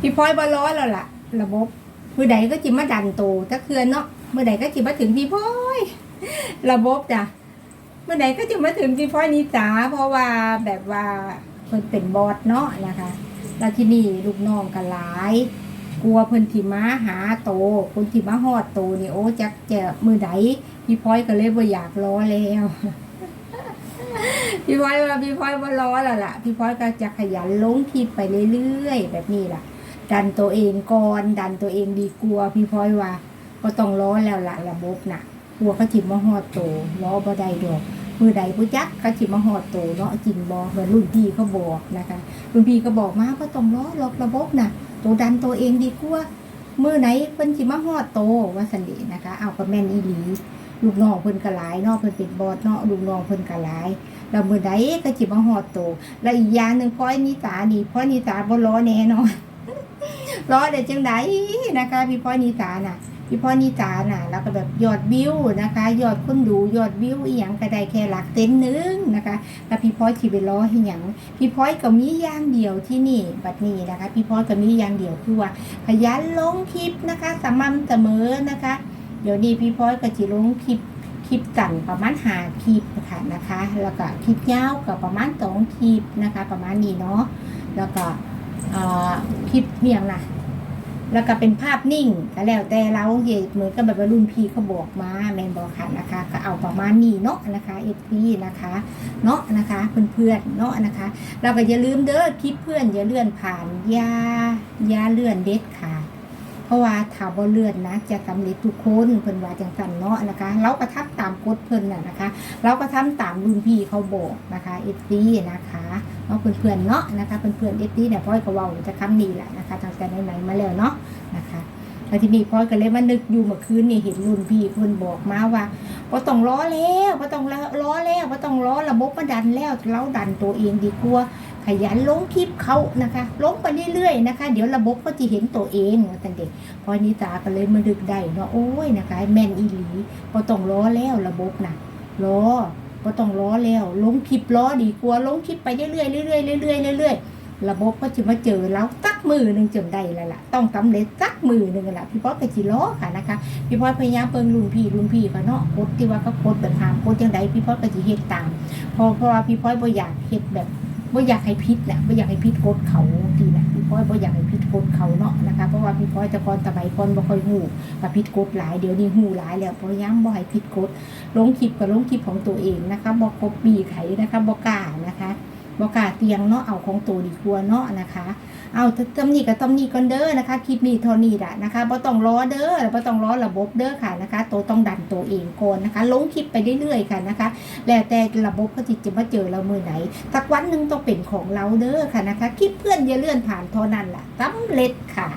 พี่พลอยบอล้อแล้วล่ะ ระบบมือใดก็จิมาดันโตถ้าเคือนเนาะมือใดก็จิมาถึงพี่พลอยระบบจ้ะเมื่อใดก็จะมาถึงพี่พลอยนิสาเพราะว่าแบบว่าเพิ่นเป็นบอสเนาะนะคะแล้วที่นี่ลูกน้องกันหลาย กลัวเพิ่นที่มาหาโตคนที่มาฮอดโตนี่โอ้จักจะมือใดพี่พลอยก็เลยบ่อยากรอแล้ว พี่พลอยว่าพี่พลอยบ่รอแล้วล่ะ พี่พลอยก็จะขยันลงคลิปไปเรื่อยๆแบบนี้ล่ะ ดันตัวเองก่อนดันตัวเองดีกลัวพี่พลอยว่าก็ต้องรอแล้วล่ะระบบน่ะกลัวเขาจิมาฮอดโตรอบ่ได้ดอกมือใดผู้จักเขาจิมาฮอดโตเนาะจริงบ่เหมือนรุ่นพี่เขาบอกนะคะรุ่นพี่ก็บอกมาก็ต้องรอหรอกระบบน่ะ ตัวดันตัวเองดีกว่ามือไหนเพิ่นสิมาฮอดโตว่าสันเดนะคะ เอาก็แม่นอีหลี ลูกน้องเพิ่นก็หลายเนาะเพิ่นเป็นบอสเนาะลูกน้องเพิ่นก็หลายแล้วมือใดก็จิมาฮอดโต และอีกอย่างหนึ่งพ่อยนิสานี่พ่อยนิสาบ่รอแน่นอนรอได้จังไดนะคะพี่พ่อยนิสาน่ะพี่พ่อนิสาน่ะแล้วก็แบบยอดวิวนะคะ ยอดคนดูยอดวิวอีหยังก็ได้แค่หลักเต้นหนึงนะคะแล้วพี่พ่อยที่ไปล้อให้หยังพี่พ่อยก็มีอย่างเดียวที่นี่บัดนี้นะคะ พี่พ่อยก็มีอย่างเดียวคือว่าขยันลงคลิปนะคะสม่ำเสมอนะคะ เดี๋ยวนี้พี่พ่อยก็จะลงคลิปคลิปกันประมาณหาคลิปค่ะนะคะ แล้วก็คลิปยาวก็ประมาณสองคลิปนะคะ ประมาณนี้เนาะแล้วก็คลิปเมียงนะแล้วก็เป็นภาพนิ่งก็แล้วแต่เราเหตุเหมือนกับแบบว่ารุ่นพี่เขาบอกมาแมนบอกค่ะนะคะ ก็เอาประมาณนี้เนาะนะคะเอฟพีนะคะเนาะนะคะเพื่อนๆเนาะนะคะ เราก็อย่าลืมเด้อคลิปเพื่อนอย่าเลื่อนผ่านอย่าอย่าเลื่อนเด็ดขาด เพราะว่าถ้าบ่เลือนนะ จะสำเร็จทุกคนเพิ่นว่าจังซั่นเนาะนะคะ เราก็ทำตามกฎเพิ่นน่ะนะคะ เราก็ทำตามรุ่นพี่เขาบอกนะคะเอฟซีนะคะเนาะเพื่อนๆเนาะนะคะเพื่อนๆเอฟซีเนี่ยพ่อยก็เว้าจะคำนี้แหละนะคะตั้งแต่ไหนๆมาแล้วเนาะนะคะแล้วที่นี้พ่อยก็เลยมานึกอยู่เมื่อคืนนี่เห็นรุ่นพี่เพิ่นบอกมาว่าบ่ต้องล้อแล้วบ่ต้องล้อแล้วบ่ต้องล้อระบบมาดันแล้วเราดันตัวเองดีกว่า ขยันลงคลิปเขานะคะ ลงไปเรื่อยๆนะคะ เดี๋ยวระบบก็จะเห็นตัวเองว่าแต่เด็กพอนิตาก็เลยมาดึกได้เนาะโอ้ยนะคะแม่นอีหลีก็ต้องล้อแล้วระบบนะล้อก็ต้องล้อแล้วลงคลิปล้อดีกว่าลงคลิปไปเรื่อยๆเรื่อยๆเรื่อยๆเรื่อยๆระบบก็จะมาเจอเราสักมือหนึ่งจนได้แล้วล่ะต้องสำเร็จสักมือหนึ่งละพี่พ่อก็จิล้อค่ะนะคะพี่พ่อพยายามเปิงรุ่นพี่รุ่นพี่ก็เนาะโคตรที่ว่าก็โคตรแบบหามโคตรจังใดพี่พ่อก็จิเฮ็ดตาม พอพราะว่าพี่พ่อบ่อยากเฮ็ดแบบ บ่อยากให้พิษแหละบ่อยากให้พิษกดเขาทีนะพี่พ้อยบ่อยากให้พิษกดเขาเนาะนะคะเพราะว่าพี่พ้อยต่ก่อนสมัยก่อนบ่ค่อยหูกับพิษกดหลายเดี๋ยวนี้หูหลายแล้วพยายามบ่ให้พิษกดลงคลิปกับลงคลิปของตัวเองนะคะบ่กบปีไขนะคะบ่กล้านะคะบ่กล้าเตียงเนาะเอาของตัวดีกว่าเนาะนะคะเอาตำหนิกับตำหนิก่อนเด้อนะคะคลิปนี้เท่านี้แหละนะคะบ่ต้องรอเด้อบ่ต้องรอระบบเด้อค่ะนะคะ ตัวต้องดัน ตัวเองก่อนนะคะลงคลิปไปเรื่อยๆค่ะนะคะ แล้วแต่ระบบก็จะมาเจอเรามือไหนสักวันหนึ่งต้องเป็นของเราเด้อค่ะนะคะคลิปเพื่อนอย่าเลื่อนผ่านเท่านั้นล่ะสำเร็จค่ะ